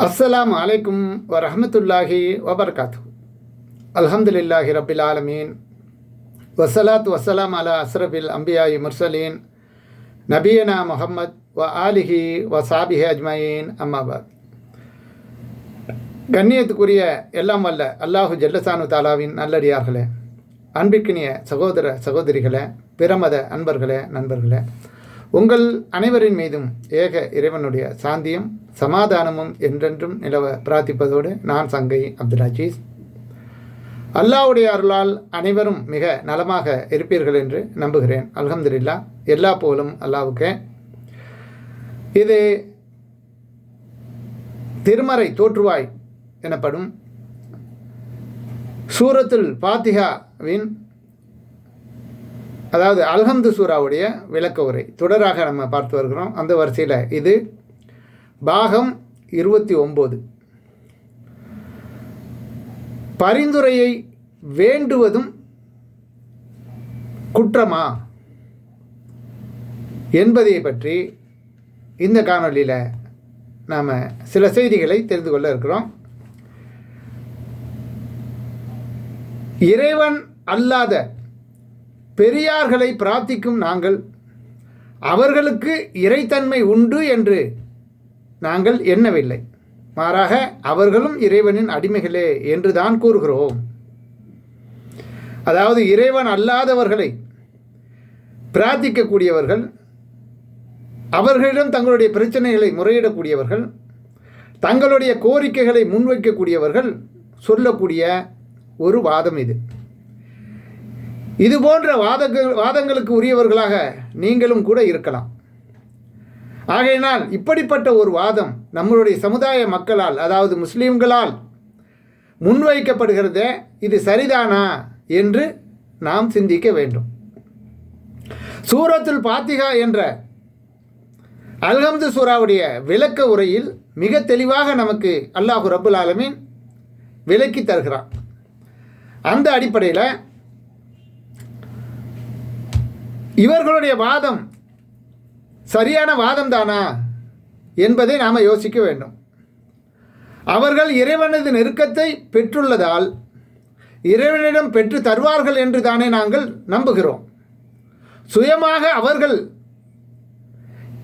அஸ்ஸலாம் அலைக்கும் வரஹமத்துல்லாஹி வபர்காத்து அல்ஹம்துலில்லாஹி ரபில் ஆலமீன். வசலாத் வசலாம் அலா அஸ்ரபில் அம்பியாயி முர்சலீன் நபியனா முகம்மத் வ ஆலிஹி வ சாபிஹி அஜ்மயீன். அம்மாபாத் கண்ணியத்துக்குரிய எல்லாம் வல்ல அல்லாஹு ஜல்லசானு தாலாவின் நல்லடியார்களே. அன்பிற்கினிய சகோதர சகோதரிகளே பிரமத அன்பர்களே நண்பர்களே. உங்கள் அனைவரின் மீதும் ஏக இறைவனுடைய சாந்தியும் சமாதானமும் என்றென்றும் நிலவ பிரார்த்திப்பதோடு நான் சங்கை அப்துல் அஜீஸ். அல்லாவுடைய அருளால் அனைவரும் மிக நலமாக இருப்பீர்கள் என்று நம்புகிறேன். அலமதுல்லா எல்லா போலும் அல்லாவுக்கு. இது திருமறை தோற்றுவாய் எனப்படும். சூரத்துல் பாத்திகாவின் அதாவது அல்ஹம்து சூராவுடைய விளக்க உரை. தொடராக நம்ம பார்த்து வருகிறோம். அந்த வரிசையில் இது பாகம் இருபத்தி ஒம்பது. பரிந்துரையை வேண்டுவதும் குற்றமா என்பதை பற்றி இந்த காணொலியில் நாம் சில செய்திகளை தெரிந்து கொள்ள இருக்கிறோம். இறைவன் அல்லாத பெரியார்களை பிரார்த்திக்கும் நாங்கள் அவர்களுக்கு இறைத்தன்மை உண்டு என்று நாங்கள் எண்ணவில்லை. மாறாக அவர்களும் இறைவனின் அடிமைகளே என்று தான் கூறுகிறோம். அதாவது இறைவன் அல்லாதவர்களை பிரார்த்திக்கக்கூடியவர்கள் அவர்களிடம் தங்களுடைய பிரச்சனைகளை முறையிடக்கூடியவர்கள் தங்களுடைய கோரிக்கைகளை முன்வைக்கக்கூடியவர்கள் சொல்லக்கூடிய ஒரு வாதம் இது. இது போன்ற வாதங்கள் வாதங்களுக்கு உரியவர்களாக நீங்களும் கூட இருக்கலாம். ஆகையினால் இப்படிப்பட்ட ஒரு வாதம் நம்மளுடைய சமுதாய மக்களால் அதாவது முஸ்லீம்களால் முன்வைக்கப்படுகிறதே இது சரிதானா என்று நாம் சிந்திக்க வேண்டும். சூரத்துல் பாத்திகா என்ற அல்ஹம்து சூராவுடைய விளக்க உரையில் மிக தெளிவாக நமக்கு அல்லாஹு ரபுல் ஆலமின் விளக்கி தருகிறான். அந்த அடிப்படையில் இவர்களுடைய வாதம் சரியான வாதம் தானா என்பதை நாம் யோசிக்க வேண்டும். அவர்கள் இறைவனது நெருக்கத்தை பெற்றுள்ளதால் இறைவனிடம் பெற்று தருவார்கள் என்று தானே நாங்கள் நம்புகிறோம். சுயமாக அவர்கள்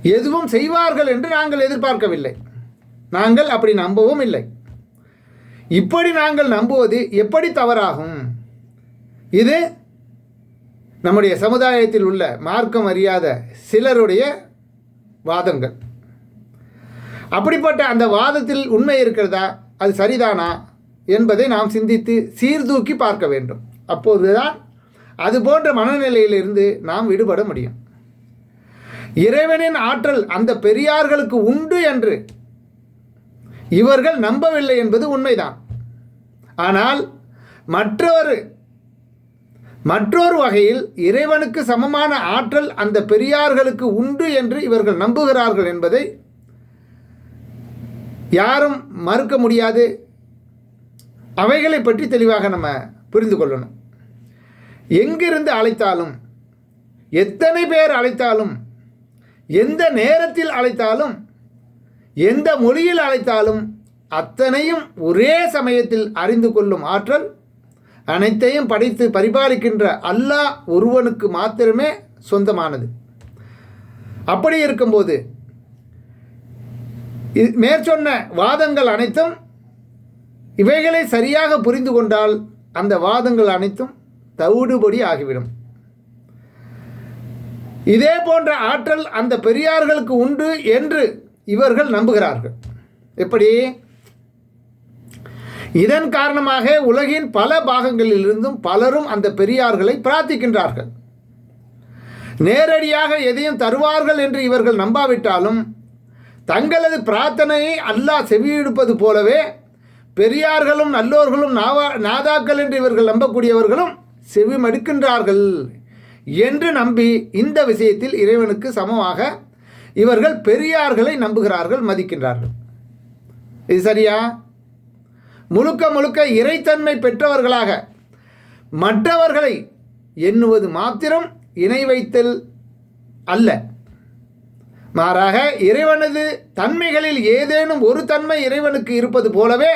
எதுவும் செய்வார்கள் என்று நாங்கள் எதிர்பார்க்கவில்லை. நாங்கள் அப்படி நம்பவும் இல்லை. இப்படி நாங்கள் நம்புவது எப்படி தவறாகும்? இது நம்முடைய சமுதாயத்தில் உள்ள மார்க்கம் அறியாத சிலருடைய வாதங்கள். அப்படிப்பட்ட அந்த வாதத்தில் உண்மை இருக்கிறதா? அது சரிதானா? என்பதை நாம் சிந்தித்து சீர்தூக்கி பார்க்க வேண்டும். அப்போதுதான் அது போன்ற மனநிலையிலிருந்து நாம் விடுபட முடியும். இறைவனின் ஆற்றல் அந்த பெரியார்களுக்கு உண்டு என்று இவர்கள் நம்பவில்லை என்பது உண்மைதான். ஆனால் மற்றொரு மற்றொரு வகையில் இறைவனுக்கு சமமான ஆற்றல் அந்த பெரியார்களுக்கு உண்டு என்று இவர்கள் நம்புகிறார்கள் என்பதை யாரும் மறுக்க முடியாது. அவைகளை பற்றி தெளிவாக நம்ம புரிந்து கொள்ளணும். எங்கிருந்து அழைத்தாலும் எத்தனை பேர் அழைத்தாலும் எந்த நேரத்தில் அழைத்தாலும் எந்த மொழியில் அழைத்தாலும் அத்தனையும் ஒரே சமயத்தில் அறிந்து கொள்ளும் ஆற்றல் அனைத்தையும் படைத்து பரிபாலிக்கின்ற அல்லாஹ் ஒருவனுக்கு மாத்திரமே சொந்தமானது. அப்படி இருக்கும்போது மேற்சொன்ன வாதங்கள் அனைத்தும் இவைகளை சரியாக புரிந்து கொண்டால் அந்த வாதங்கள் அனைத்தும் தவிடுபடி ஆகிவிடும். இதே போன்ற ஆற்றல் அந்த பெரியார்களுக்கு உண்டு என்று இவர்கள் நம்புகிறார்கள். எப்படி? இதன் காரணமாக உலகின் பல பாகங்களிலிருந்தும் பலரும் அந்த பெரியார்களை பிரார்த்திக்கின்றார்கள். நேரடியாக எதையும் தருவார்கள் என்று இவர்கள் நம்பாவிட்டாலும் தங்களது பிரார்த்தனையை அல்லாஹ் செவியெடுப்பது போலவே பெரியார்களும் நல்லோர்களும் நாவா நாதாக்கள் என்று இவர்கள் நம்பக்கூடியவர்களும் செவி மடுக்கின்றார்கள் என்று நம்பி இந்த விஷயத்தில் இறைவனுக்கு சமமாக இவர்கள் பெரியார்களை நம்புகிறார்கள் மதிக்கின்றார்கள். இது சரியா? முழுக்க முழுக்க இறைத்தன்மை பெற்றவர்களாக மற்றவர்களை எண்ணுவது மாத்திரம் இணை வைத்தல் அல்ல. மாறாக இறைவனது தன்மைகளில் ஏதேனும் ஒரு தன்மை இறைவனுக்கு இருப்பது போலவே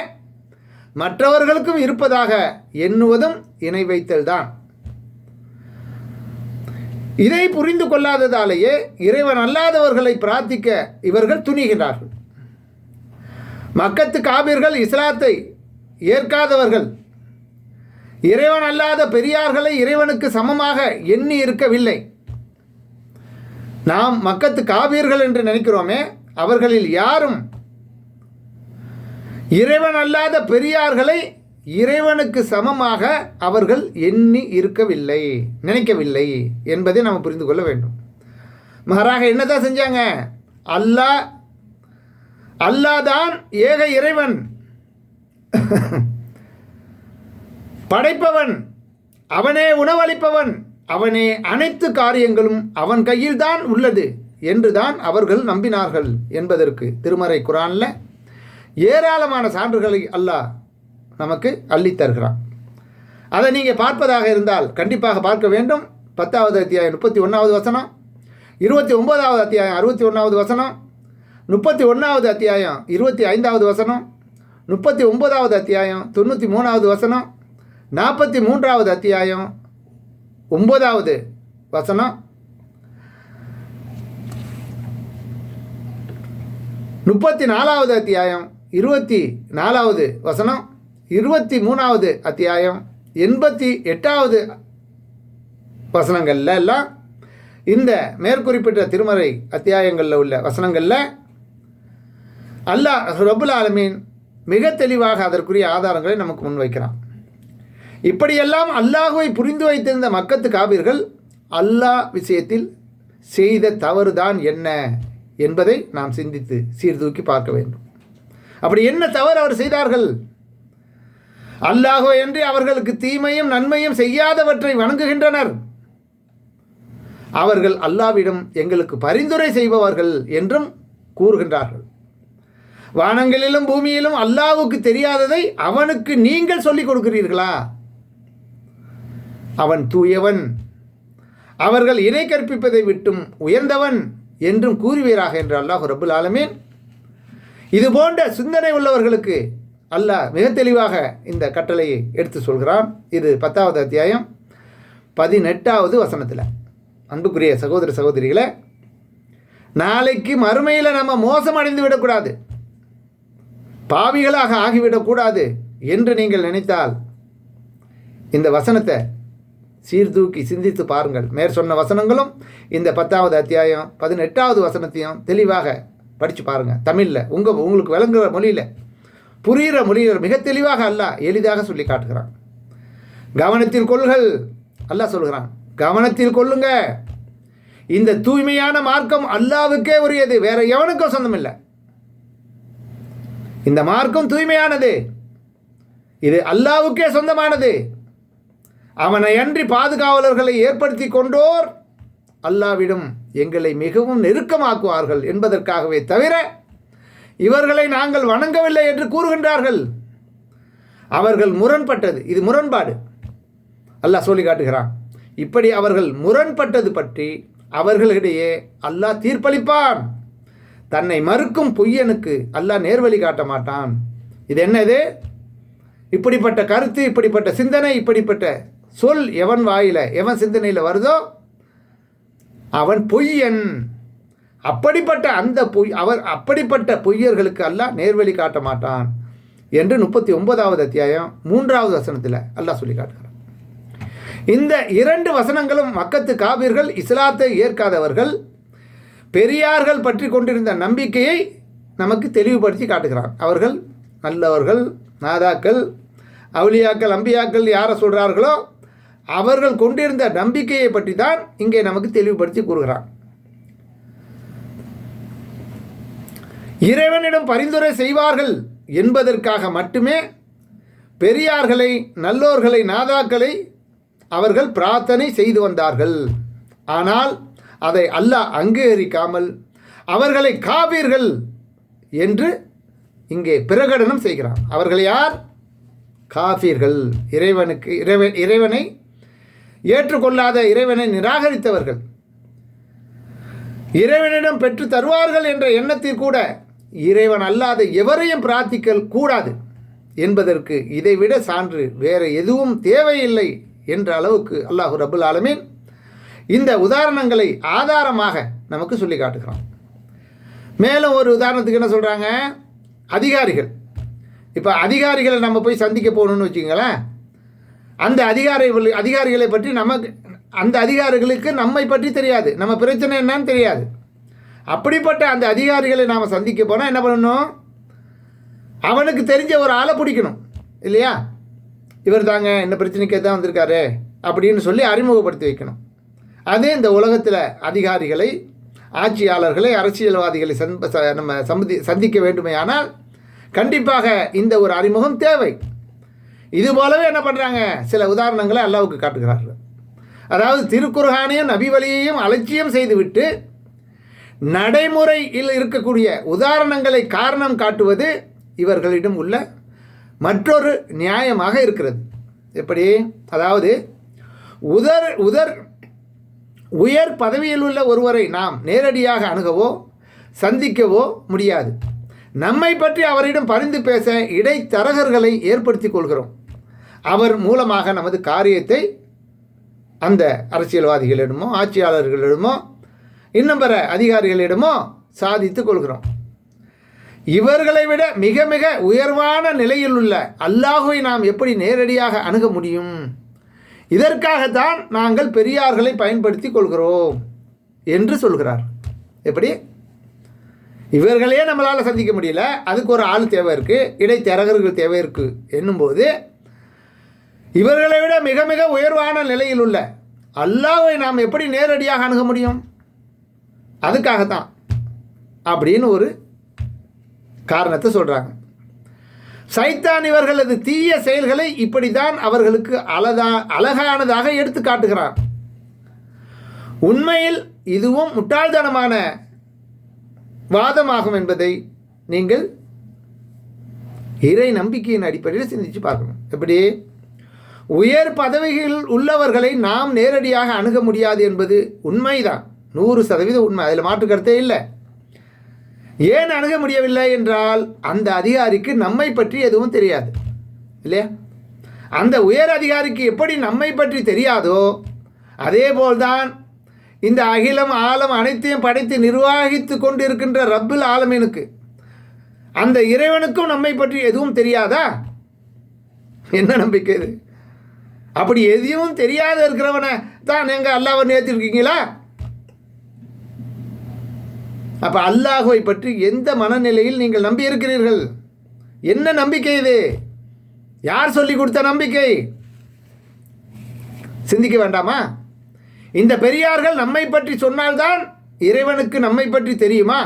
மற்றவர்களுக்கும் இருப்பதாக எண்ணுவதும் இணை வைத்தல்தான் இதை புரிந்து கொள்ளாததாலேயே இறைவன் அல்லாதவர்களை பிரார்த்திக்க இவர்கள் துணிகிறார்கள் மக்கத்து காபிர்கள் இஸ்லாத்தை ஏற்காதவர்கள். இறைவன் அல்லாத பெரியார்களை இறைவனுக்கு சமமாக எண்ணி இருக்கவில்லை. நாம் மக்கத்து காவியர்கள் என்று நினைக்கிறோமே அவர்களில் யாரும் இறைவன் அல்லாத பெரியார்களை இறைவனுக்கு சமமாக அவர்கள் எண்ணி இருக்கவில்லை நினைக்கவில்லை என்பதை நாம் புரிந்து கொள்ள வேண்டும். மகாராக என்னதான் செஞ்சாங்க? அல்லாஹ் அல்லாதான் ஏக இறைவன். படைப்பவன் அவனே உணவளிப்பவன் அவனே அனைத்து காரியங்களும் அவன் கையில்தான் உள்ளது என்றுதான் அவர்கள் நம்பினார்கள் என்பதற்கு திருமறை குரானில் ஏராளமான சான்றுகளை அல்லாஹ் நமக்கு அள்ளித்தருகிறான் அதை நீங்கள் பார்ப்பதாக இருந்தால் கண்டிப்பாக பார்க்க வேண்டும். பத்தாவது அத்தியாயம் முப்பத்தி ஒன்றாவது வசனம் இருபத்தி ஒன்பதாவது அத்தியாயம் அறுபத்தி ஒன்றாவது வசனம் முப்பத்தி ஒன்றாவது அத்தியாயம் இருபத்தி ஐந்தாவது வசனம் முப்பத்தி ஒன்பதாவது அத்தியாயம் தொண்ணூற்றி மூணாவது வசனம் நாற்பத்தி மூன்றாவது அத்தியாயம் ஒன்பதாவது வசனம். முப்பத்தி நாலாவது அத்தியாயம் இருபத்தி நாலாவது வசனம் இருபத்தி மூணாவது அத்தியாயம் எண்பத்தி எட்டாவது வசனங்கள்ல எல்லாம் இந்த மேற்குறிப்பிட்ட திருமறை அத்தியாயங்களில் உள்ள வசனங்களில் அல்லாஹ் ரபுல் ஆலமீன் மிக தெளிவாக அதற்குரிய ஆதாரங்களை நமக்கு முன்வைக்கிறான் இப்படியெல்லாம் அல்லாஹுவை புரிந்து வைத்திருந்த மக்கத்து காபிர்கள் அல்லாஹ் விஷயத்தில் செய்த தவறுதான் என்ன என்பதை நாம் சிந்தித்து சீர்தூக்கி பார்க்க வேண்டும். அப்படி என்ன தவறு அவர் செய்தார்கள்? அல்லாஹோ என்று அவர்களுக்கு தீமையும் நன்மையும் செய்யாதவற்றை வணங்குகின்றனர். அவர்கள் அல்லாவிடம் எங்களுக்கு பரிந்துரை செய்பவர்கள் என்றும் கூறுகின்றார்கள். வானங்களிலும் பூமியிலும் அல்லாவுக்கு தெரியாததை அவனுக்கு நீங்கள் சொல்லிக் கொடுக்கிறீர்களா? அவன் தூயவன். அவர்கள் இணை கற்பிப்பதை விட்டும் உயர்ந்தவன் என்றும் கூறுவீராக என்று அல்லாஹ் ரபுல் ஆலமீன். இது போன்ற சிந்தனை உள்ளவர்களுக்கு அல்லாஹ் மிக தெளிவாக இந்த கட்டளையை எடுத்து சொல்கிறான். இது பத்தாவது அத்தியாயம். பதினெட்டாவது வசனத்தில். அன்புக்குரிய சகோதர சகோதரிகளை நாளைக்கு மறுமையில் நம்ம மோசம் அடைந்து விடக்கூடாது. பாவிகளாக ஆகிவிடக்கூடாது என்று நீங்கள் நினைத்தால் இந்த வசனத்தை சீர்தூக்கி சிந்தித்து பாருங்கள். மேற் சொன்ன வசனங்களும் இந்த பத்தாவது அத்தியாயம் பதினெட்டாவது வசனத்தையும் தெளிவாக படித்து பாருங்கள் தமிழில் உங்கள் உங்களுக்கு விளங்குற மொழியில். புரிகிற மொழியில் மிக தெளிவாக அல்ல எளிதாக சொல்லி காட்டுகிறான். கவனத்தில் கொள்கள் அல்லாஹ் சொல்கிறான். கவனத்தில் கொள்ளுங்க. இந்த தூய்மையான மார்க்கம் அல்லாவுக்கே உரியது வேற எவனுக்கும் சொந்தம் இல்லை இந்த மார்க்கம் தூய்மையானது. இது அல்லாவுக்கே சொந்தமானது. அவனை அன்றி பாதுகாவலர்களை ஏற்படுத்தி கொண்டோர் அல்லாவிடம் எங்களை மிகவும் நெருக்கமாக்குவார்கள் என்பதற்காகவே தவிர இவர்களை நாங்கள் வணங்கவில்லை என்று கூறுகின்றார்கள். அவர்கள் முரண்பட்டது. இது முரண்பாடு. அல்லாஹ் சொல்லி காட்டுகிறான். இப்படி அவர்கள் முரண்பட்டது பற்றி அவர்களிடையே அல்லாஹ் தீர்ப்பளிப்பான். தன்னை மறுக்கும் பொய்யனுக்கு அல்லாஹ் நேர்வழி காட்ட மாட்டான். இது என்னது? இப்படிப்பட்ட கருத்து இப்படிப்பட்ட சிந்தனை இப்படிப்பட்ட சொல் எவன் வாயில் எவன் சிந்தனையில் வருதோ அவன் பொய்யன். அப்படிப்பட்ட அந்த பொய் அவர் அப்படிப்பட்ட பொய்யர்களுக்கு அல்லாஹ் நேர்வழி காட்ட மாட்டான் என்று முப்பத்தி ஒன்பதாவது அத்தியாயம் மூன்றாவது வசனத்தில் அல்லாஹ் சொல்லி காட்டுகிறான். இந்த இரண்டு வசனங்களும் மக்கத்து காபிர்கள் இஸ்லாத்தை ஏற்காதவர்கள் பெரியார்கள் பற்றி கொண்டிருந்த நம்பிக்கையை நமக்கு தெளிவுபடுத்தி காட்டுகிறான் அவர்கள் நல்லவர்கள் நாதாக்கள் அவளியாக்கள் அம்பியாக்கள் யாரை சொல்கிறார்களோ அவர்கள் கொண்டிருந்த நம்பிக்கையை பற்றி தான் இங்கே நமக்கு தெளிவுபடுத்தி கூறுகிறான் இறைவனிடம் பரிந்துரை செய்வார்கள் என்பதற்காக மட்டுமே பெரியார்களை நல்லோர்களை நாதாக்களை அவர்கள் பிரார்த்தனை செய்து வந்தார்கள். ஆனால் அதை அல்லாஹ் அங்கீகரிக்காமல் அவர்களை காவீர்கள் என்று இங்கே பிரகடனம் செய்கிறான். அவர்கள் யார்? காஃபீர்கள். இறைவனுக்கு இறைவன் இறைவனை ஏற்றுக்கொள்ளாத இறைவனை நிராகரித்தவர்கள். இறைவனிடம் பெற்று தருவார்கள் என்ற எண்ணத்தில் கூட இறைவன் அல்லாத எவரையும் பிரார்த்திக்க கூடாது என்பதற்கு இதைவிட சான்று வேறு எதுவும் தேவையில்லை என்ற அளவுக்கு அல்லாஹு ரபுல் ஆலமீன் இந்த உதாரணங்களை ஆதாரமாக நமக்கு சொல்லி காட்டுகிறான். மேலும் ஒரு உதாரணத்துக்கு என்ன சொல்கிறாங்க அதிகாரிகள். இப்போ அதிகாரிகளை நம்ம போய் சந்திக்க போகணும்னு வச்சுக்கோங்களேன். அந்த அதிகாரி அதிகாரிகளை பற்றி நமக்கு அந்த அதிகாரிகளுக்கு நம்மை பற்றி தெரியாது. நம்ம பிரச்சனை என்னன்னு தெரியாது. அப்படிப்பட்ட அந்த அதிகாரிகளை நாம் சந்திக்க போனால் என்ன பண்ணணும்? அவனுக்கு தெரிஞ்ச ஒரு ஆளை பிடிக்கணும். இல்லையா? இவர் தாங்க என்ன பிரச்சனைக்கு தான் வந்திருக்காரு அப்படின்னு சொல்லி அறிமுகப்படுத்தி வைக்கணும். அதே இந்த உலகத்தில் அதிகாரிகளை ஆட்சியாளர்களை அரசியல்வாதிகளை சந்த நம்ம சந்தி சந்திக்க வேண்டுமையானால் கண்டிப்பாக இந்த ஒரு அறிமுகம் தேவை. இது போலவே என்ன பண்ணுறாங்க சில உதாரணங்களை அல்லாவுக்கு காட்டுகிறார்கள். அதாவது திருக்குர்ஹானையும் நபி வழியையும் அலட்சியம் செய்துவிட்டு நடைமுறையில் இருக்கக்கூடிய உதாரணங்களை காரணம் காட்டுவது இவர்களிடம் உள்ள மற்றொரு நியாயமாக இருக்கிறது. எப்படி? அதாவது உதர் உதர் உயர் பதவியில் உள்ள ஒருவரை நாம் நேரடியாக அணுகவோ சந்திக்கவோ முடியாது. நம்மை பற்றி அவரிடம் பரிந்து பேச இடைத்தரகர்களை ஏற்படுத்திக் கொள்கிறோம். அவர் மூலமாக நமது காரியத்தை அந்த அரசியல்வாதிகளிடமோ ஆட்சியாளர்களிடமோ இன்னும் பிற அதிகாரிகளிடமோ சாதித்துக் கொள்கிறோம். இவர்களை விட மிக மிக உயர்வான நிலையில் உள்ள அல்லாஹுவை நாம் எப்படி நேரடியாக அணுக முடியும்? இதற்காகத்தான் நாங்கள் பெரியார்களை பயன்படுத்தி கொள்கிறோம் என்று சொல்கிறார். எப்படி? இவர்களே நம்மளால் சந்திக்க முடியல. அதுக்கு ஒரு ஆள் தேவை இருக்குது இடைத்தரகர்கள் தேவை இருக்குது என்னும்போது இவர்களை விட மிக மிக உயர்வான நிலையில் உள்ள அல்லாவை நாம் எப்படி நேரடியாக அணுக முடியும்? அதுக்காகத்தான் அப்படின்னு ஒரு காரணத்தை சொல்கிறாங்க சைத்தான் இவர்களது தீய செயல்களை இப்படித்தான் அவர்களுக்கு அழகா அழகானதாக எடுத்து காட்டுகிறார் உண்மையில் இதுவும் முட்டாள்தனமான வாதமாகும் என்பதை நீங்கள் இறை நம்பிக்கையின் அடிப்படையில் சிந்திச்சு பார்க்கணும். எப்படி? உயர் பதவிகளில் உள்ளவர்களை நாம் நேரடியாக அணுக முடியாது என்பது உண்மைதான். நூறு சதவீதம் உண்மை. அதில் மாற்று கருத்தே இல்லை. ஏன் அணுக முடியவில்லை என்றால் அந்த அதிகாரிக்கு நம்மை பற்றி எதுவும் தெரியாது. இல்லையா? அந்த உயர் அதிகாரிக்கு எப்படி நம்மை பற்றி தெரியாதோ அதே போல்தான் இந்த அகிலம் ஆலம் அனைத்தையும் படைத்து நிர்வாகித்து கொண்டிருக்கின்ற ரப்புல் ஆலமீனுக்கு அந்த இறைவனுக்கும் நம்மை பற்றி எதுவும் தெரியாதா? என்ன நம்பிக்கை இது? அப்படி எதையும் தெரியாத இருக்கிறவனை தான் நீங்கள் அல்லாவை நேர்த்திருக்கீங்களா அப்போ அல்லாஹுவை பற்றி எந்த மனநிலையில் நீங்கள் நம்பி இருக்கிறீர்கள் என்ன நம்பிக்கை இது? யார் சொல்லி கொடுத்த நம்பிக்கை? சிந்திக்க வேண்டாமா? இந்த பெரியார்கள் நம்மை பற்றி சொன்னால்தான் இறைவனுக்கு நம்மை பற்றி தெரியுமா?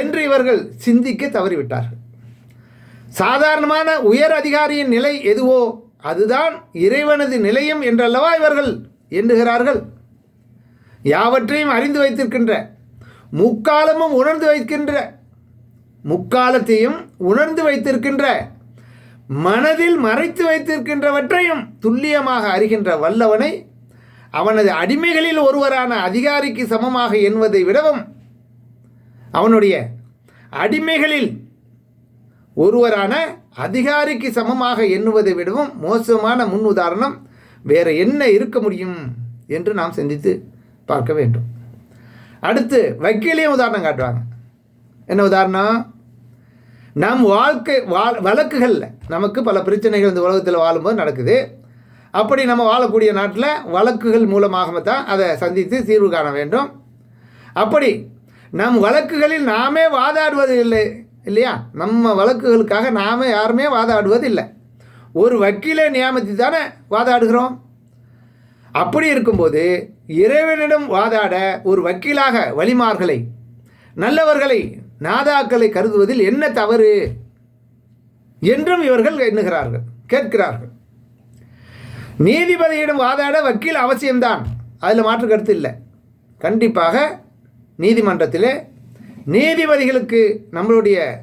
என்று இவர்கள் சிந்திக்க தவறிவிட்டார்கள். சாதாரணமான உயர் அதிகாரியின் நிலை எதுவோ அதுதான் இறைவனது நிலையம் என்றல்லவா இவர்கள் எண்ணுகிறார்கள்? யாவற்றையும் அறிந்து வைத்திருக்கின்ற முக்காலமும் உணர்ந்து வைக்கின்ற முக்காலத்தையும் உணர்ந்து வைத்திருக்கின்ற மனதில் மறைத்து வைத்திருக்கின்றவற்றையும் துல்லியமாக அறிகின்ற வல்லவனை அவனது அடிமைகளில் ஒருவரான அதிகாரிக்கு சமமாக எண்ணுவதை விடவும் அவனுடைய அடிமைகளில் ஒருவரான அதிகாரிக்கு சமமாக எண்ணுவதை விடவும் மோசமான முன் உதாரணம் வேறு என்ன இருக்க முடியும் என்று நாம் சிந்தித்து பார்க்க வேண்டும். அடுத்து வக்கீலையும் உதாரணம் காட்டுவாங்க. என்ன உதாரணம்? நம் வாழ்க்கை வாழ் வழக்குகளில் நமக்கு பல பிரச்சனைகள் இந்த உலகத்தில் வாழும்போது நடக்குது. அப்படி நம்ம வாழக்கூடிய நாட்டில் வழக்குகள் மூலமாக தான் அதை சந்தித்து தீர்வு காண வேண்டும். அப்படி நம் வழக்குகளில் நாமே வாதாடுவது இல்லை இல்லையா? நம்ம வழக்குகளுக்காக நாமே யாருமே வாதாடுவது இல்லை ஒரு வக்கீலை நியமித்து தானே வாதாடுகிறோம்? அப்படி இருக்கும்போது இறைவனிடம் வாதாட ஒரு வக்கீலாக வலிமார்களை நல்லவர்களை நாதாக்களை கருதுவதில் என்ன தவறு? என்றும் இவர்கள் எண்ணுகிறார்கள் கேட்கிறார்கள். நீதிபதியிடம் வாதாட வக்கீல் அவசியம்தான். அதில் மாற்று கருத்து இல்லை. கண்டிப்பாக நீதிமன்றத்திலே நீதிபதிகளுக்கு நம்மளுடைய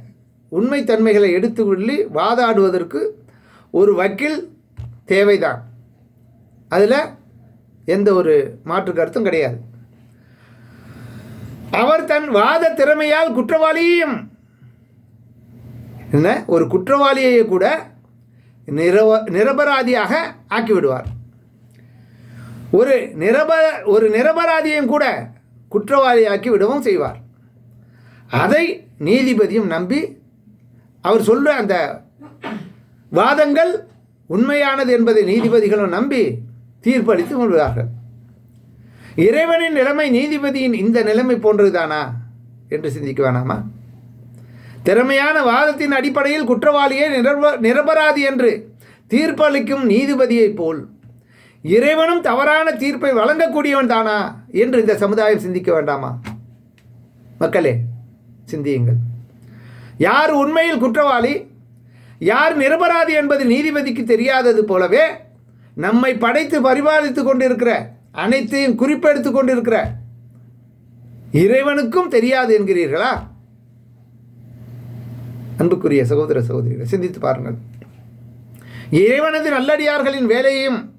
உண்மைத்தன்மைகளை எடுத்துக்கொள்ளி வாதாடுவதற்கு ஒரு வக்கீல் தேவைதான். அதில் எந்த ஒரு மாற்று கருத்தும் கிடையாது. அவர் தன் வாத திறமையால் குற்றவாளியையும் என்ன? ஒரு குற்றவாளியை கூட நிரவ நிரபராதியாக ஆக்கிவிடுவார். ஒரு நிரப ஒரு நிரபராதியையும் கூட குற்றவாளியாக்கி விடவும் செய்வார். அதை நீதிபதியும் நம்பி அவர் சொல்கிற அந்த வாதங்கள் உண்மையானது என்பதை நீதிபதிகளும் நம்பி தீர்ப்பளித்து கொள்வார்கள் இறைவனின் நிலைமை நீதிபதியின் இந்த நிலைமை போன்றதுதானா என்று சிந்திக்க வேணாமா? திறமையான வாதத்தின் அடிப்படையில் குற்றவாளியை நிரப நிரபராதி என்று தீர்ப்பளிக்கும் நீதிபதியைப் போல் இறைவனும் தவறான தீர்ப்பை வழங்கக்கூடியவன் தானா என்று இந்த சமுதாயம் சிந்திக்க வேண்டாமா? மக்களே சிந்தியுங்கள். யார் உண்மையில் குற்றவாளி யார் நிரபராதி என்பது நீதிபதிக்கு தெரியாதது போலவே நம்மை படைத்து பரிபாலித்து கொண்டிருக்கிற அனைத்தையும் குறிப்பெடுத்து கொண்டிருக்கிற இறைவனுக்கும் தெரியாது என்கிறீர்களா? அன்புக்குரிய சகோதர சகோதரிகளை சிந்தித்து பாருங்கள். இறைவனது நல்லடியார்களின் வேலையும்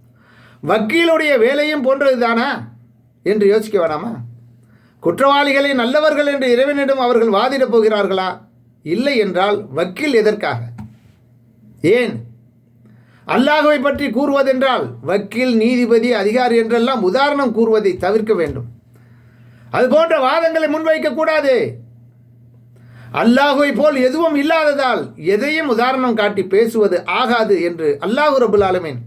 வக்கீலுடைய வேலையும் போன்றதுதானா என்று யோசிக்க வேணாமா? குற்றவாளிகளை நல்லவர்கள் என்று இறைவனிடம் அவர்கள் வாதிடப் போகிறார்களா? இல்லை என்றால் வக்கீல் எதற்காக? ஏன்? அல்லாஹுவை பற்றி கூறுவதென்றால் வக்கீல் நீதிபதி அதிகாரி என்றெல்லாம் உதாரணம் கூறுவதை தவிர்க்க வேண்டும். அது போன்ற வாதங்களை முன்வைக்கக்கூடாது அல்லாஹுவை போல் எதுவும் இல்லாததால் எதையும் உதாரணம் காட்டி பேசுவது ஆகாது என்று அல்லாஹு ரபுல் ஆலமீன்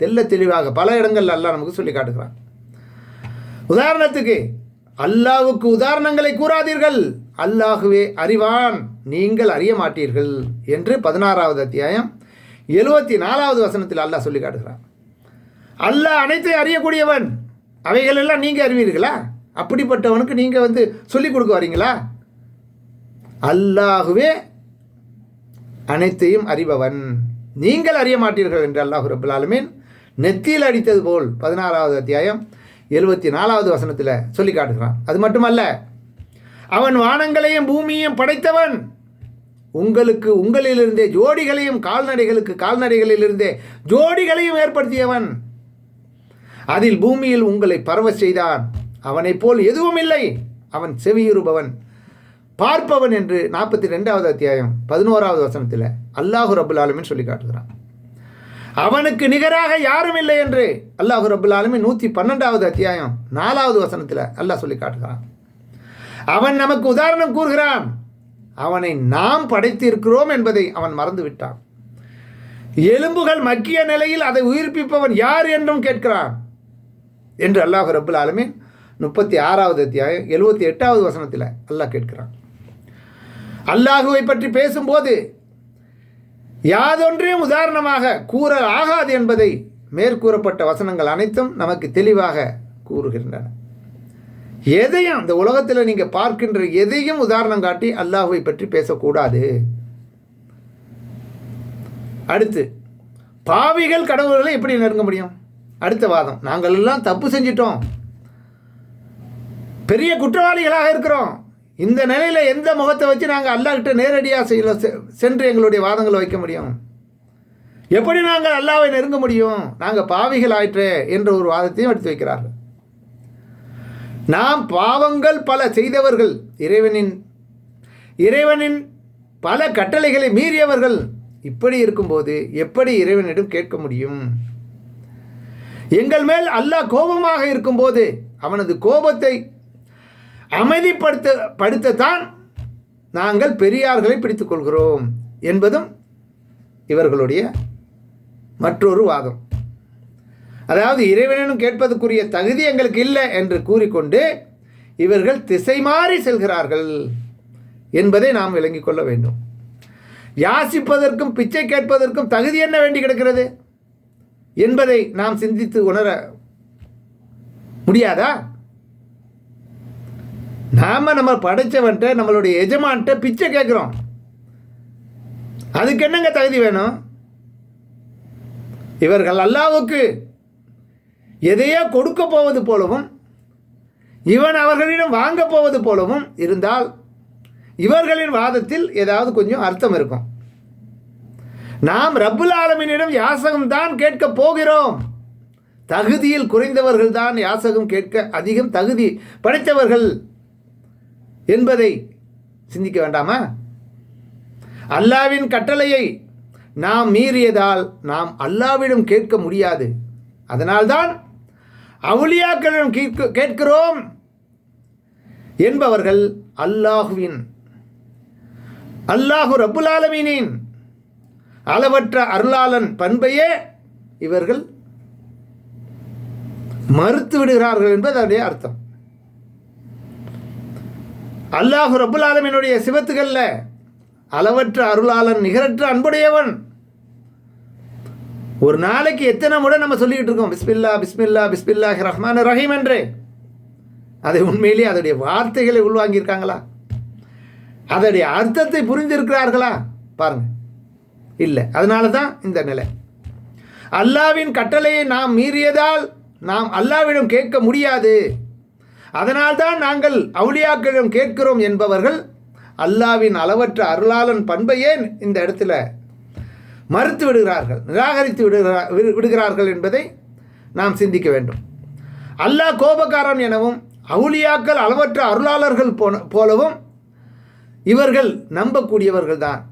தெல்ல தெளிவாக பல இடங்கள் அல்லாஹ் நமக்கு சொல்லி காட்டுகிறான். உதாரணத்துக்கு அல்லாவுக்கு உதாரணங்களை கூறாதீர்கள். அல்லாஹுவே அறிவான் நீங்கள் அறிய மாட்டீர்கள் என்று பதினாறாவது அத்தியாயம் எழுபத்தி நாலாவது வசனத்தில் அல்லாஹ் சொல்லி காட்டுகிறான். அல்லாஹ் அனைத்தையும் அறியக்கூடியவன். அவைகள் எல்லாம் நீங்கள் அறிவீர்களா? அப்படிப்பட்டவனுக்கு நீங்கள் வந்து சொல்லிக் கொடுக்க வரீங்களா? அல்லாஹுவே அனைத்தையும் அறிபவன். நீங்கள் அறிய மாட்டீர்கள் என்று அல்லாஹு ரபுல்லாலுமீன் நெத்தியில் அடித்தது போல் பதினாறாவது அத்தியாயம் எழுபத்தி நாலாவது வசனத்தில் சொல்லி காட்டுகிறான். அது மட்டுமல்ல அவன் வானங்களையும் பூமியையும் படைத்தவன். உங்களுக்கு உங்களிலிருந்தே ஜோடிகளையும் கால்நடைகளுக்கு கால்நடைகளிலிருந்தே ஜோடிகளையும் ஏற்படுத்தியவன். அதில் பூமியில் உங்களை பரவ செய்தான். அவனைப் போல் எதுவும் இல்லை. அவன் செவியுறுபவன். பார்ப்பவன் என்று நாற்பத்தி ரெண்டாவது அத்தியாயம் பதினோராவது வசனத்தில் அல்லாஹு ரபுல் ஆலமின் சொல்லி காட்டுகிறான். அவனுக்கு நிகராக யாரும் இல்லை என்று அல்லாஹு ரபுல் ஆலமின் நூற்றி பன்னெண்டாவது அத்தியாயம் நாலாவது வசனத்தில் அல்லாஹ் சொல்லி காட்டுகிறான். அவன் நமக்கு உதாரணம் கூறுகிறான். அவனை நாம் படைத்திருக்கிறோம் என்பதை அவன் மறந்து விட்டான் எலும்புகள் மக்கிய நிலையில் அதை உயிர்ப்பிப்பவன் யார் என்றும் கேட்கிறான். என்று அல்லாஹ் ரபுல் ஆலமே முப்பத்தி ஆறாவது அத்தியாயம் எழுபத்தி எட்டாவது வசனத்தில் அல்லாஹ் கேட்கிறான். அல்லாஹுவை பற்றி பேசும்போது யாதொன்றையும் உதாரணமாக கூற ஆகாது என்பதை மேற்கூறப்பட்ட வசனங்கள் அனைத்தும் நமக்கு தெளிவாக கூறுகின்றன. எதையும் இந்த உலகத்தில் நீங்கள் பார்க்கின்ற எதையும் உதாரணம் காட்டி அல்லாஹுவை பற்றி பேசக்கூடாது. அடுத்து பாவிகள் கடவுள்களை எப்படி நெருங்க முடியும்? அடுத்த வாதம் நாங்கள் எல்லாம் தப்பு செஞ்சிட்டோம். பெரிய குற்றவாளிகளாக இருக்கிறோம். இந்த நிலையில் எந்த முகத்தை வச்சு நாங்கள் அல்லாஹ்கிட்ட நேரடியாக செய்யல செ- சென்று எங்களுடைய வாதங்களை வைக்க முடியும்? எப்படி நாங்கள் அல்லாவை நெருங்க முடியும்? நாங்கள் பாவிகள் ஆயிற்றே என்ற ஒரு வாதத்தையும் எடுத்து வைக்கிறார்கள். நாம் பாவங்கள் பல செய்தவர்கள் இறைவனின் இறைவனின் பல கட்டளைகளை மீறியவர்கள் இப்படி இருக்கும்போது எப்படி இறைவனிடம் கேட்க முடியும்? எங்கள் மேல் அல்லாஹ் கோபமாக இருக்கும்போது அவனது கோபத்தை அமைதிப்படுத்த படுத்தத்தான் நாங்கள் பெரியார்களை பிடித்துக்கொள்கிறோம் என்பதும் இவர்களுடைய மற்றொரு வாதம். அதாவது இறைவனும் கேட்பதற்குரிய தகுதி எங்களுக்கு இல்லை என்று கூறிக்கொண்டு இவர்கள் திசை மாறி செல்கிறார்கள் என்பதை நாம் விளங்கிக் கொள்ள வேண்டும். யாசிப்பதற்கும் பிச்சை கேட்பதற்கும் தகுதி என்ன வேண்டி கிடக்கிறது என்பதை நாம் சிந்தித்து உணர முடியாதா? நாம் நம்ம படைச்சவன்ட்ட நம்மளுடைய எஜமான்ட்ட பிச்சை கேட்குறோம். அதுக்கு என்னங்க தகுதி வேணும்? இவர்கள் அல்லாவுக்கு எதையோ கொடுக்க போவது போலவும் இவன் அவர்களிடம் வாங்க போவது போலவும் இருந்தால் இவர்களின் வாதத்தில் ஏதாவது கொஞ்சம் அர்த்தம் இருக்கும். நாம் ரப்புல் ஆலமினிடம் யாசகம் தான் கேட்க போகிறோம். தகுதியில் குறைந்தவர்கள் தான் யாசகம் கேட்க அதிகம் தகுதி படைத்தவர்கள் என்பதை சிந்திக்க வேண்டாமா? அல்லாவின் கட்டளையை நாம் மீறியதால் நாம் அல்லாவிடம் கேட்க முடியாது. அதனால்தான் அவுளியாக்களிடம் கேட்கிறோம் என்பவர்கள் அல்லாஹுவின் அல்லாஹு ரப்புல் ஆலமீனின் அளவற்ற அருளாளன் பண்பையே இவர்கள் மறுத்து விடுகிறார்கள் என்பது அதனுடைய அர்த்தம். அல்லாஹு ரபுல் ஆலமினுடைய சிவத்துகள்ல அளவற்ற அருளாளன் நிகரற்ற அன்புடையவன் ஒரு நாளைக்கு எத்தனை முறை நம்ம சொல்லிக்கிட்டு இருக்கோம் பிஸ்மில்லா பிஸ்மில்லா பிஸ்மில்லாஹி ரஹ்மான் ரஹீம் என்று. அதை உண்மையிலேயே அதோடைய வார்த்தைகளை உள்வாங்கியிருக்காங்களா? அதோடைய அர்த்தத்தை புரிந்திருக்கிறார்களா? பாருங்க. இல்லை. அதனால தான் இந்த நிலை. அல்லாவின் கட்டளையை நாம் மீறியதால் நாம் அல்லாவிடம் கேட்க முடியாது. அதனால்தான் நாங்கள் அவுளியாக்களிடம் கேட்கிறோம் என்பவர்கள் அல்லாவின் அளவற்ற அருளாளன் பண்பையே இந்த இடத்துல மறுத்து விடுகிறார்கள் நிராகரித்து விடுகிறா- விடு- விடுகிறார்கள் என்பதை நாம் சிந்திக்க வேண்டும். அல்லாஹ் கோபக்காரன் எனவும் அவுளியாக்கள் அளவற்ற அருளாளர்கள் போன போலவும் இவர்கள் நம்பக்கூடியவர்கள் தான்.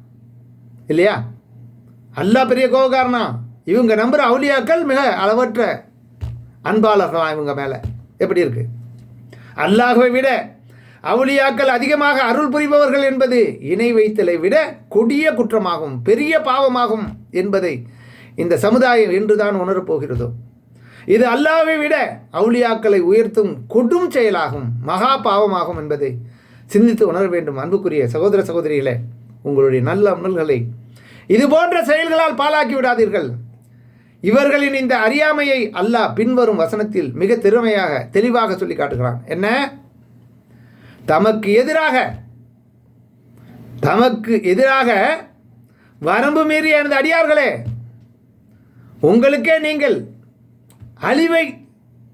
இல்லையா? அல்லாஹ் பெரிய கோபக்காரனா? இவங்க நம்புகிற அவுளியாக்கள் மிக அளவற்ற அன்பாளர்களாம் இவங்க மேலே. எப்படி இருக்குது அல்லாஹை விட அவுளியாக்கள் அதிகமாக அருள் புரிபவர்கள் என்பது இணை வைத்தலை விட கொடிய குற்றமாகும் பெரிய பாவமாகும் என்பதை இந்த சமுதாயம் இன்றுதான் உணரப்போகிறதோ? இது அல்லாவை விட அவுளியாக்களை உயர்த்தும் கொடும் செயலாகும் மகா பாவமாகும் என்பதை சிந்தித்து உணர வேண்டும். அன்புக்குரிய சகோதர சகோதரிகளே உங்களுடைய நல்ல அமல்களை இது போன்ற செயல்களால் பாழாக்கி விடாதீர்கள். இவர்களின் இந்த அறியாமையை அல்லாஹ் பின்வரும் வசனத்தில் மிக திறமையாக தெளிவாக சொல்லி காட்டுகிறான். என்ன? தமக்கு எதிராக தமக்கு எதிராக வரம்பு மீறிய எனது அடியார்களே உங்களுக்கே நீங்கள் அழிவை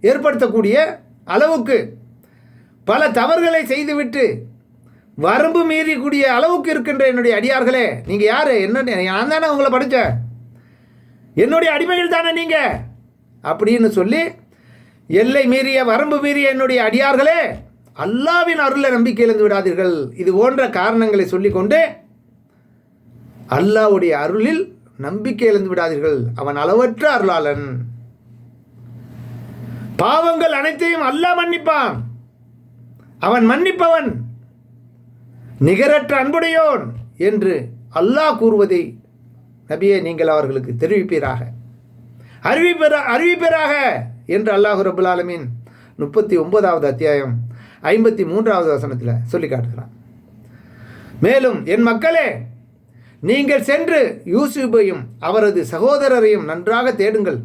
ஏற்படுத்தக்கூடிய அளவுக்கு பல தவறுகளை செய்துவிட்டு வரம்பு மீறக்கூடிய அளவுக்கு இருக்கின்ற என்னுடைய அடியார்களே நீங்கள் யார்? என்ன நான் தானே உங்களை படித்தேன். என்னுடைய அடிமைகள் தானே நீங்கள் அப்படின்னு சொல்லி எல்லை மீறிய வரம்பு மீறிய என்னுடைய அடியார்களே அல்லாவின் அருளை நம்பிக்கை இழந்து விடாதீர்கள். இது போன்ற காரணங்களை சொல்லிக்கொண்டு அல்லாவுடைய அருளில் நம்பிக்கை இழந்து விடாதீர்கள். அவன் அளவற்ற அருளாளன். பாவங்கள் அனைத்தையும் அல்லாஹ் மன்னிப்பான். அவன் மன்னிப்பவன். நிகரற்ற அன்புடையோன் என்று அல்லாஹ் கூறுவதை நபியே நீங்கள் அவர்களுக்கு தெரிவிப்பீராக. அறிவிப்பீரா அறிவிப்பீராக என்று அல்லாஹு ரபுல் ஆலமின் முப்பத்தி ஒன்பதாவது அத்தியாயம் ஐம்பத்தி மூன்றாவது வசனத்தில் சொல்லி காட்டுகிறான். மேலும் என் மக்களே நீங்கள் சென்று யூசுப்பையும் அவரது சகோதரரையும் நன்றாக தேடுங்கள்.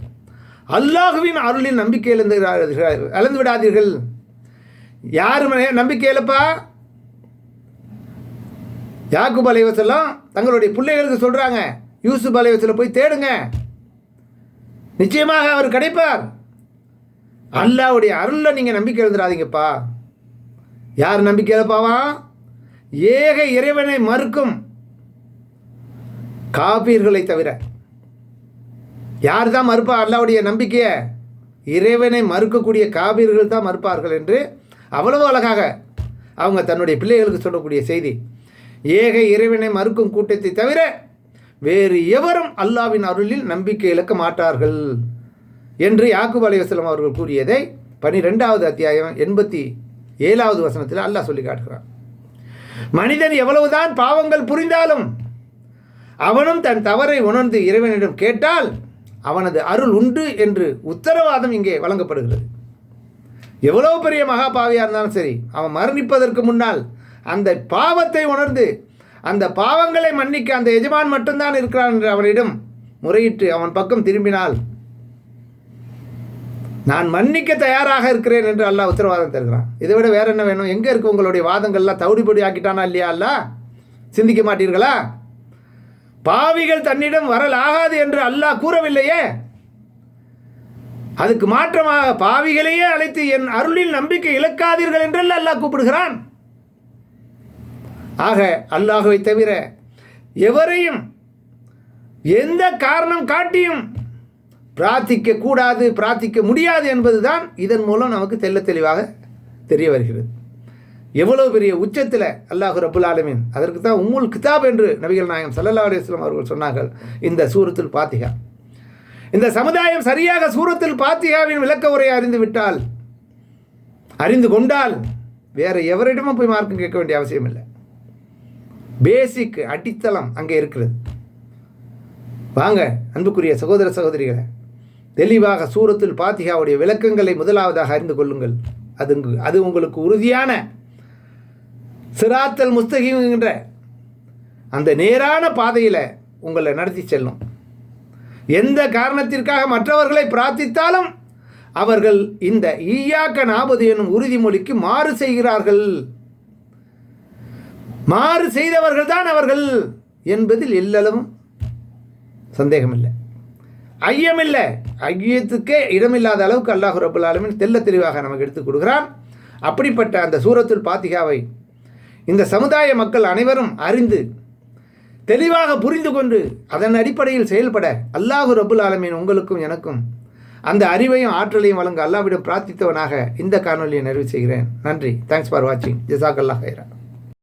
அல்லாஹுவின் அருளின் நம்பிக்கை இழந்து இழந்து விடாதீர்கள். யார் நம்பிக்கை இழப்பா? யாக்குப் அலைவசெல்லாம் தங்களுடைய பிள்ளைகளுக்கு சொல்கிறாங்க யூசுப் அலைவசில் போய் தேடுங்க. நிச்சயமாக அவர் கிடைப்பார். அல்லாவுடைய அருளில் நீங்கள் நம்பிக்கை எழுந்துடாதீங்கப்பா யார் நம்பிக்கை இழப்பாவா ஏக இறைவனை மறுக்கும் காபீர்களை தவிர. யார் தான் மறுப்பா? அல்லாவுடைய நம்பிக்கையை இறைவனை மறுக்கக்கூடிய காபீர்கள் தான் மறுப்பார்கள் என்று அவ்வளவு அழகாக அவங்க தன்னுடைய பிள்ளைகளுக்கு சொல்லக்கூடிய செய்தி. ஏக இறைவனை மறுக்கும் கூட்டத்தை தவிர வேறு எவரும் அல்லாவின் அருளில் நம்பிக்கை இழக்க மாட்டார்கள் என்று யாக்குப் அலைவாஸ்லாம் அவர்கள் கூறியதை பனிரெண்டாவது அத்தியாயம் எண்பத்தி ஏழாவது வசனத்தில் அல்லாஹ் சொல்லி காட்டுகிறான். மனிதன் எவ்வளவுதான் பாவங்கள் புரிந்தாலும் அவனும் தன் தவறை உணர்ந்து இறைவனிடம் கேட்டால் அவனது அருள் உண்டு என்று உத்தரவாதம் இங்கே வழங்கப்படுகிறது. எவ்வளோ பெரிய மகா பாவியாக இருந்தாலும் சரி அவன் மரணிப்பதற்கு முன்னால் அந்த பாவத்தை உணர்ந்து அந்த பாவங்களை மன்னிக்க அந்த எஜமான் மட்டும்தான் இருக்கிறான் என்று அவனிடம் முறையிட்டு அவன் பக்கம் திரும்பினால் நான் மன்னிக்க தயாராக இருக்கிறேன் என்று அல்லாஹ் உத்தரவாதம் தருகிறான். இதை விட வேற என்ன வேணும்? எங்கே இருக்கு உங்களுடைய வாதங்கள்லாம்? தவிடுபடி ஆக்கிட்டானா இல்லையா அல்ல சிந்திக்க மாட்டீர்களா? பாவிகள் தன்னிடம் வரலாகாது என்று அல்லாஹ் கூறவில்லையே? அதுக்கு மாற்றமாக பாவிகளையே அழைத்து என் அருளில் நம்பிக்கை இழக்காதீர்கள் என்றல்ல அல்லாஹ் கூப்பிடுகிறான். ஆக அல்லாஹுவை தவிர எவரையும் எந்த காரணம் காட்டியும் பிரார்த்திக்க கூடாது பிரார்த்திக்க முடியாது என்பதுதான் இதன் மூலம் நமக்கு தெள்ள தெளிவாக தெரிய வருகிறது. எவ்வளோ பெரிய உச்சத்தில் அல்லாஹு ரபுல் ஆலமீன் அதற்கு தான் உம்முல் கிதாப் என்று நபிகள் நாயகம் சல்லல்லா அலிஸ்லாம் அவர்கள் சொன்னார்கள் இந்த சூரத்தில் பாத்திகா இந்த சமுதாயம் சரியாக சூரத்தில் பாத்திகாவின் விளக்க உரையை அறிந்து விட்டால் அறிந்து கொண்டால் வேறு எவரிடமும் போய் மார்க்கம் கேட்க வேண்டிய அவசியம் இல்லை. பேசிக் அடித்தளம் அங்கே இருக்கிறது. வாங்க அன்புக்குரிய சகோதர சகோதரிகளை தெளிவாக சூரத்தில் பாத்திகாவுடைய விளக்கங்களை முதலாவதாக அறிந்து கொள்ளுங்கள். அது அது உங்களுக்கு உறுதியான சிராத்தல் முஸ்தகிங்கிற அந்த நேரான பாதையில் உங்களை நடத்தி செல்லும். எந்த காரணத்திற்காக மற்றவர்களை பிரார்த்தித்தாலும் அவர்கள் இந்த ஈயாக்க நாபது எனும் உறுதிமொழிக்கு மாறு செய்கிறார்கள். மாறு செய்தவர்கள் தான் அவர்கள் என்பதில் எல்லளவும் சந்தேகமில்லை. ஐயமில்லை. ஐயத்துக்கே இடமில்லாத அளவுக்கு அல்லாஹ் ரபுல் ஆலமின் தெல்ல தெளிவாக நமக்கு எடுத்துக் கொடுக்குறான். அப்படிப்பட்ட அந்த சூரத்துல் பாத்திகாவை இந்த சமுதாய மக்கள் அனைவரும் அறிந்து தெளிவாக புரிந்து கொண்டு அதன் அடிப்படையில் செயல்பட அல்லாஹு ரபுல் ஆலமீன் உங்களுக்கும் எனக்கும் அந்த அறிவையும் ஆற்றலையும் வழங்க அல்லாவிடம் பிரார்த்தித்தவனாக இந்த காணொலியை நிறைவு செய்கிறேன். நன்றி. தேங்க்ஸ் ஃபார் வாட்சிங் ஜிசாக் அல்லாஹ் ஹைரா